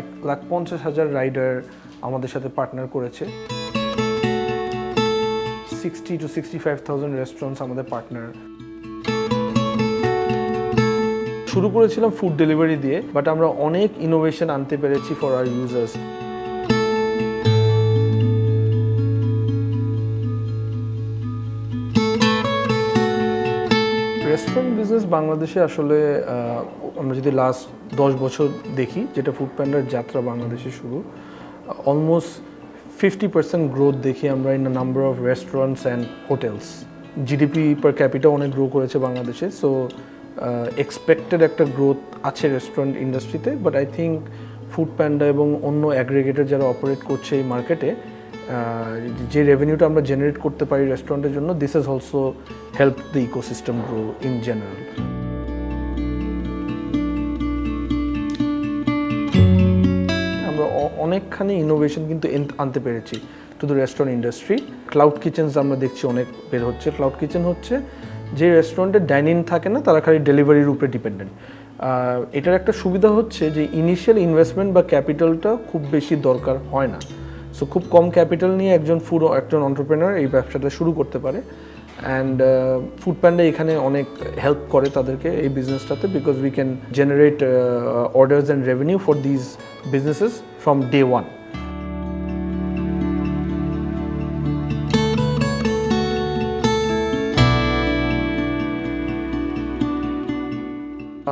এক লাখ পঞ্চাশ হাজার রাইডার আমাদের সাথে পার্টনার করেছে। Sixty to sixty five thousand restaurants আমাদের পার্টনার শুরু করেছিলাম ফুড ডেলিভারি দিয়ে বাট আমরা অনেক ইনোভেশন আনতে পেরেছি for our users restaurant business বাংলাদেশে আসলে আমরা যদি লাস্ট দশ বছর দেখি যেটা ফুড প্যান্ডার যাত্রা বাংলাদেশে শুরু। অলমোস্ট ফিফটি পার্সেন্ট গ্রোথ দেখি আমরা in number of restaurants and hotels GDP per capita অনেক গ্রো করেছে বাংলাদেশে সো এক্সপেক্টেড একটা গ্রোথ আছে রেস্টুরেন্ট ইন্ডাস্ট্রিতে but I think Foodpanda এবং অন্য অ্যাগ্রিগেটর যারা অপারেট করছে এই মার্কেটে যে রেভিনিউটা আমরা জেনারেট করতে পারি রেস্টুরেন্টের জন্য this is also help the ecosystem grow in general অনেকখানি ইনোভেশন কিন্তু আনতে পেরেছি to the restaurant industry cloud kitchens আমরা দেখছি অনেক বের হচ্ছে। ক্লাউড কিচেন হচ্ছে যে রেস্টুরেন্টে ডাইনিং থাকে না, তারা খালি ডেলিভারির উপরে ডিপেন্ডেন্ট এটার একটা সুবিধা হচ্ছে যে ইনিশিয়াল ইনভেস্টমেন্ট বা ক্যাপিটালটা খুব বেশি দরকার হয় না। সো খুব কম ক্যাপিটাল নিয়ে একজন ফুড একজন অন্টারপ্রেনার এই ব্যবসাটা শুরু করতে পারে। অ্যান্ড ফুড প্যান্ডা এখানে অনেক হেল্প করে তাদেরকে এই বিজনেসটাতে because we can generate orders and revenue for these businesses from day one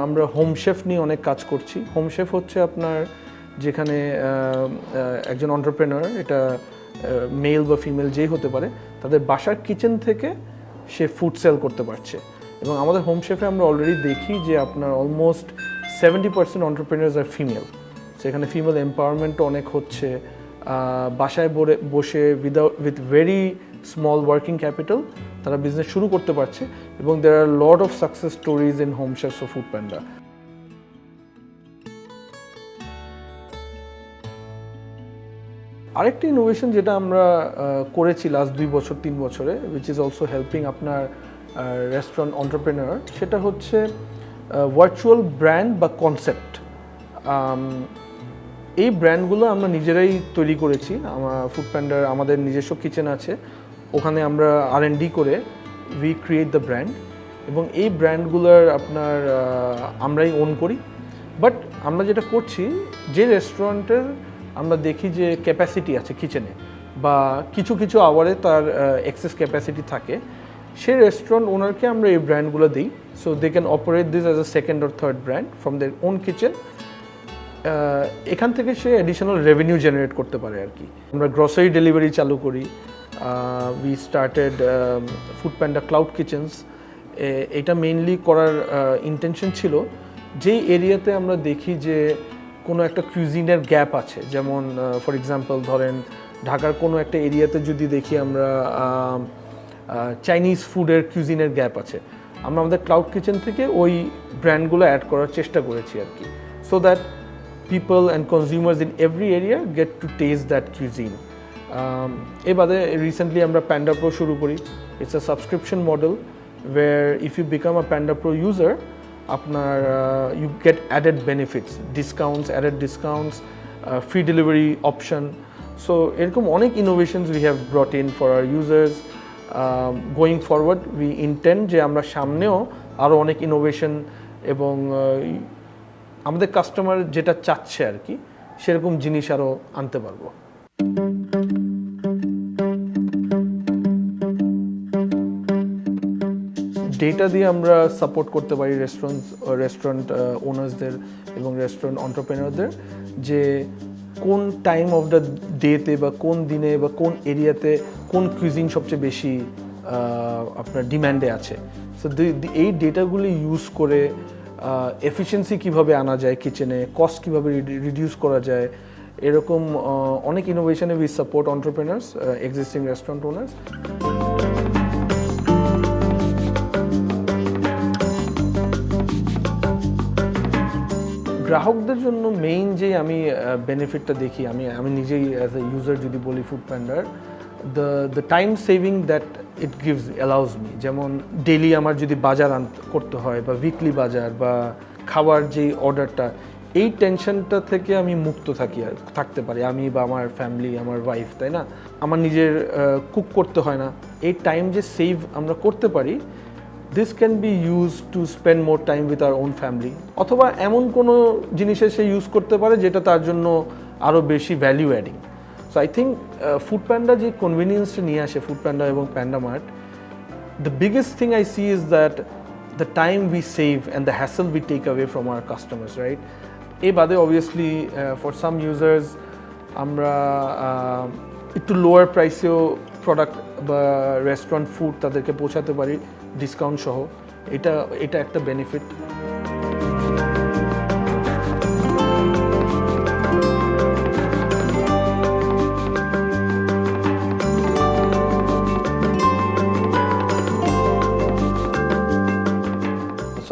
আমরা হোম শেফ নিয়ে অনেক কাজ করছি। হোম শেফ হচ্ছে আপনার যেখানে একজন অন্টারপ্রেনার এটা মেল বা ফিমেল যেই হতে পারে, তাদের বাসার কিচেন থেকে সে ফুড সেল করতে পারছে। এবং আমাদের হোম শেফে আমরা অলরেডি দেখি যে আপনার অলমোস্ট সেভেন্টি পার্সেন্ট অন্টারপ্রেনার্স আর ফিমেল সেখানে ফিমেল এম্পাওয়ারমেন্টও অনেক হচ্ছে। বাসায় বসে without with very small working capital তারা বিজনেস শুরু করতে পারছে। এবং দের আর lot of success stories in home chefs of Foodpanda আরেকটি ইনোভেশন যেটা আমরা করেছি লাস্ট দুই বছর, তিন বছরে উইচ ইজ অলসো হেল্পিং আপনার রেস্টুরেন্ট অন্টারপ্রেনার সেটা হচ্ছে ভার্চুয়াল ব্র্যান্ড বা কনসেপ্ট এই ব্র্যান্ডগুলো আমরা নিজেরাই তৈরি করেছি। আমার ফুড প্যান্ডার আমাদের নিজস্ব কিচেন আছে। ওখানে আমরা আর ডি করে উই ক্রিয়েট দ্য ব্র্যান্ড এবং এই ব্র্যান্ডগুলোর আপনার আমরাই ওন করি। বাট আমরা যেটা করছি, যে রেস্টুরেন্টের আমরা দেখি যে ক্যাপাসিটি আছে কিচেনে বা কিছু কিছু আওয়ারে তার এক্সেস ক্যাপাসিটি থাকে। সেই রেস্টুরেন্ট ওনারকে আমরা এই ব্র্যান্ডগুলো দিই so they can operate this as a second or third brand from their own kitchen এখান থেকে সে অ্যাডিশনাল রেভিনিউ জেনারেট করতে পারে আর কি। আমরা গ্রসারি ডেলিভারি চালু করি we started Foodpanda cloud kitchens এটা মেইনলি করার ইন্টেনশন ছিল। যেই এরিয়াতে আমরা দেখি যে কোনো একটা কিউজিনের গ্যাপ আছে। যেমন ফর এক্সাম্পল ধরেন, ঢাকার কোনো একটা এরিয়াতে যদি দেখি আমরা চাইনিজ ফুডের কিউজিনের গ্যাপ আছে। আমরা আমাদের ক্লাউড কিচেন থেকে ওই ব্র্যান্ডগুলো অ্যাড করার চেষ্টা করেছি আর কি। So that people and consumers in every area get to taste that cuisine এই বাদে রিসেন্টলি আমরা প্যান্ডা প্রো শুরু করি। It's a subscription model where if you become a Panda Pro user আপনার you get added benefits discounts added discounts free delivery option so এরকম অনেক innovations we have brought in for our users going forward we intend যে আমরা সামনেও আরও অনেক innovation এবং আমাদের কাস্টমার যেটা চাচ্ছে আর কি, সেরকম জিনিস আরও আনতে পারব। ডেটা দিয়ে আমরা সাপোর্ট করতে পারি রেস্টুরেন্ট রেস্টুরেন্ট ওনার্সদের এবং রেস্টুরেন্ট অন্টারপ্রেনারদের যে কোন টাইম অফ দ্য ডেতে বা কোন দিনে বা কোন এরিয়াতে কোন কুইজিন সবচেয়ে বেশি আপনার ডিম্যান্ডে আছে। সো এই ডেটাগুলি ইউজ করে এফিসিয়েন্সি কীভাবে আনা যায় কিচেনে কস্ট কীভাবে রিডিউস করা যায়, এরকম অনেক ইনোভেশনে we support entrepreneurs existing restaurant owners গ্রাহকদের জন্য মেইন যে আমি বেনিফিটটা দেখি, আমি আমি নিজেই অ্যাজ এ ইউজার যদি বলি food প্যান্ডার the the time saving that it gives allows me যেমন ডেলি আমার যদি বাজার আন, করতে হয় বা উইকলি বাজার বা খাওয়ার যে অর্ডারটা এই টেনশনটা থেকে আমি মুক্ত থাকি আর, থাকতে পারি আমি বা আমার ফ্যামিলি আমার ওয়াইফ তাই না? আমার নিজের কুক করতে হয় না। এই টাইম যে সেভ আমরা করতে পারি this can be use to spend more time with our own family অথবা এমন কোনো জিনিসে সে ইউজ করতে পারে যেটা তার জন্য আরও বেশি value adding so I think Foodpanda যে কনভিনিয়েন্সটা নিয়ে আসে ফুড প্যান্ডা এবং Pandamart the biggest thing I see is that the time we save and the hassle we take away from our customers, right? এ বাদে অবভিয়াসলি ফর সাম ইউজার্স আমরা একটু lower প্রাইসেও প্রোডাক্ট বা রেস্টুরেন্ট ফুড তাদেরকে পৌঁছাতে পারি। ডিসকাউন্ট সহ, এটা এটা একটা বেনিফিট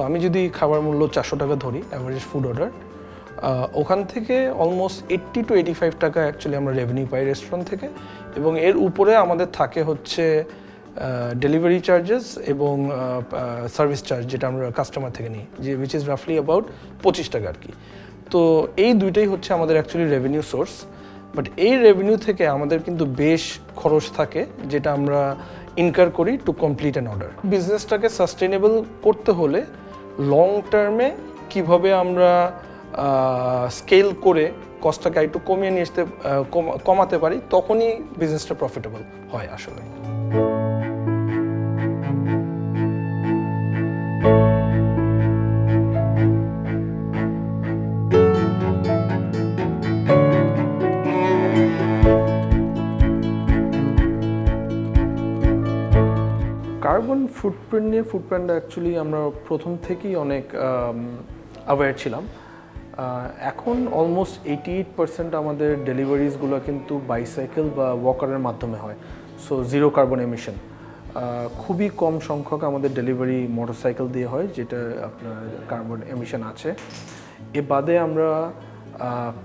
আমি যদি খাবার মূল্য চারশো টাকা ধরি অ্যাভারেজ ফুড অর্ডার ওখান থেকে almost eighty to eighty five টাকা অ্যাকচুয়ালি আমরা রেভিনিউ পাই রেস্টুরেন্ট থেকে। এবং এর উপরে আমাদের থাকে হচ্ছে ডেলিভারি চার্জেস এবং সার্ভিস চার্জ যেটা আমরা কাস্টমার থেকে নিই, যে উইচ ইজ রাফলি অ্যাবাউট পঁচিশ টাকা আর কি। তো এই দুইটাই হচ্ছে আমাদের অ্যাকচুয়ালি রেভিনিউ সোর্স বাট এই রেভিনিউ থেকে আমাদের কিন্তু বেশ খরচ থাকে, যেটা আমরা ইনকার করি টু কমপ্লিট অ্যান অর্ডার বিজনেসটাকে সাস্টেনেবল করতে হলে লং টার্মে কীভাবে আমরা স্কেল করে কস্টটাকে একটু কমিয়ে নিয়ে আসতে কমাতে পারি, তখনই বিজনেসটা প্রফিটেবল হয় আসলে। ফুটপ্রিন্ট নিয়ে ফুটপ্রিন্ট অ্যাকচুয়ালি আমরা প্রথম থেকেই অনেক অ্যাওয়্যার ছিলাম। এখন অলমোস্ট এইটি এইট পার্সেন্ট আমাদের ডেলিভারিজগুলো কিন্তু বাইসাইকেল বা ওয়াকারের মাধ্যমে হয়। সো জিরো কার্বন এমিশন খুবই কম সংখ্যক আমাদের ডেলিভারি মোটরসাইকেল দিয়ে হয়, যেটা আপনার কার্বন এমিশন আছে। এ বাদে আমরা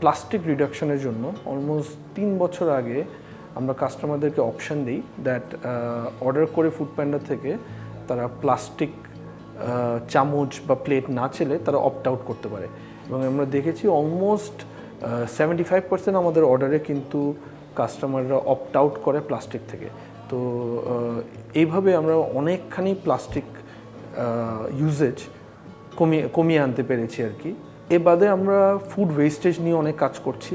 প্লাস্টিক রিডাকশনের জন্য অলমোস্ট তিন বছর আগে আমরা কাস্টমারদেরকে অপশন দিই দ্যাট অর্ডার করে ফুড প্যান্ডা থেকে তারা প্লাস্টিক চামচ বা প্লেট না চেলে তারা অপ্ট আউট করতে পারে। এবং আমরা দেখেছি অলমোস্ট সেভেন্টি ফাইভ পার্সেন্ট আমাদের অর্ডারে কিন্তু কাস্টমাররা অপ্ট আউট করে প্লাস্টিক থেকে। তো এইভাবে আমরা অনেকখানি প্লাস্টিক ইউজেজ কমিয়ে কমিয়ে আনতে পেরেছি আর কি। এ বাদে আমরা ফুড ওয়েস্টেজ নিয়ে অনেক কাজ করছি।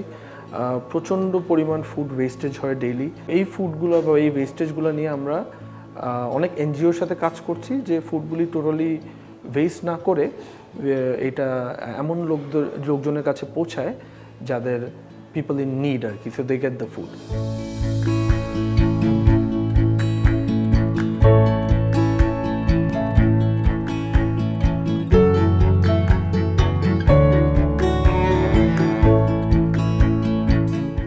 প্রচণ্ড পরিমাণ ফুড ওয়েস্টেজ হয় ডেইলি এই ফুডগুলো বা এই ওয়েস্টেজগুলো নিয়ে আমরা অনেক এনজিওর সাথে কাজ করছি যে ফুডগুলি টোটালি ওয়েস্ট না করে এটা এমন লোকদের, লোকজনের কাছে পৌঁছায় যাদের পিপল ইন নিড আর কি so they get the food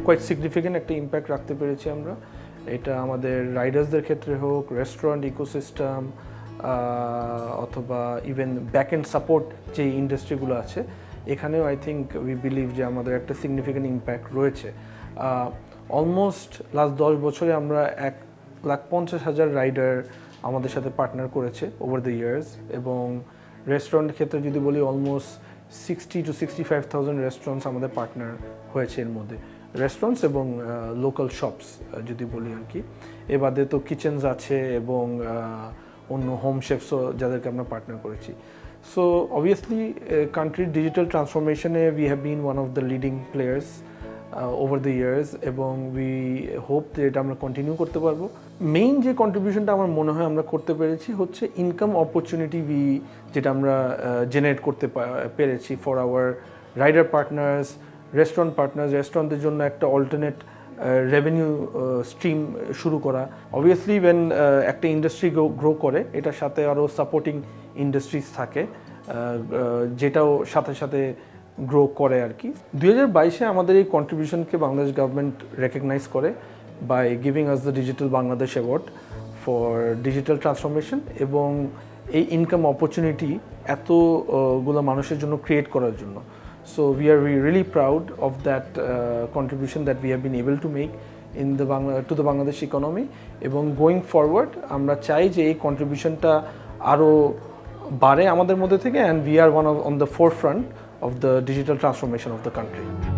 quite significant একটা ইম্প্যাক্ট রাখতে পেরেছি আমরা। এটা আমাদের রাইডার্সদের ক্ষেত্রে হোক রেস্টুরেন্ট ইকোসিস্টেম অথবা ইভেন ব্যাক এন্ড সাপোর্ট যে ইন্ডাস্ট্রিগুলো আছে, এখানেও আই থিঙ্ক উই বিলিভ যে আমাদের একটা সিগনিফিক্যান্ট ইম্প্যাক্ট রয়েছে। অলমোস্ট লাস্ট দশ বছরে আমরা এক লাখ পঞ্চাশ হাজার রাইডার আমাদের সাথে পার্টনার করেছে ওভার দ্য ইয়ার্স এবং রেস্টুরেন্ট ক্ষেত্রে যদি বলি almost sixty to sixty five thousand restaurants আমাদের পার্টনার হয়েছে এর মধ্যে। রেস্টুরেন্টস এবং লোকাল শপস যদি বলি আর কি। এ বাদে তো কিচেনস আছে এবং অন্য হোম শেফসও যাদেরকে আমরা পার্টনার করেছি। সো অবভিয়াসলি কান্ট্রির digital ট্রান্সফরমেশনে we have been one of the leading players over the years এবং উই হোপ যে এটা আমরা কন্টিনিউ করতে পারব। মেইন যে কন্ট্রিবিউশনটা আমার মনে হয় আমরা করতে পেরেছি হচ্ছে ইনকাম অপরচুনিটি উই যেটা আমরা জেনারেট করতে পেরেছি for our rider partners restaurant partners রেস্টুরেন্টের জন্য একটা অল্টারনেট রেভিনিউ স্ট্রিম শুরু করা। অবভিয়াসলি ওয়েন একটা ইন্ডাস্ট্রি গ্রো করে এটার সাথে আরও সাপোর্টিং ইন্ডাস্ট্রিজ থাকে আহ, আহ, যেটাও সাথে সাথে গ্রো করে আর কি। দুই হাজার বাইশে আমাদের এই কন্ট্রিবিউশনকে বাংলাদেশ গভর্নমেন্ট রেকগনাইজ করে by giving us the digital Bangladesh award for digital transformation এবং এই ইনকাম অপরচুনিটি এতগুলো মানুষের জন্য ক্রিয়েট করার জন্য। So we are really proud of that contribution that we have been able to make in the Bangla to the Bangladesh economy এবং going forward আমরা চাই যে এই কন্ট্রিবিউশনটা আরও বাড়ে আমাদের মধ্যে থেকে and we are one on the forefront of the digital transformation of the country.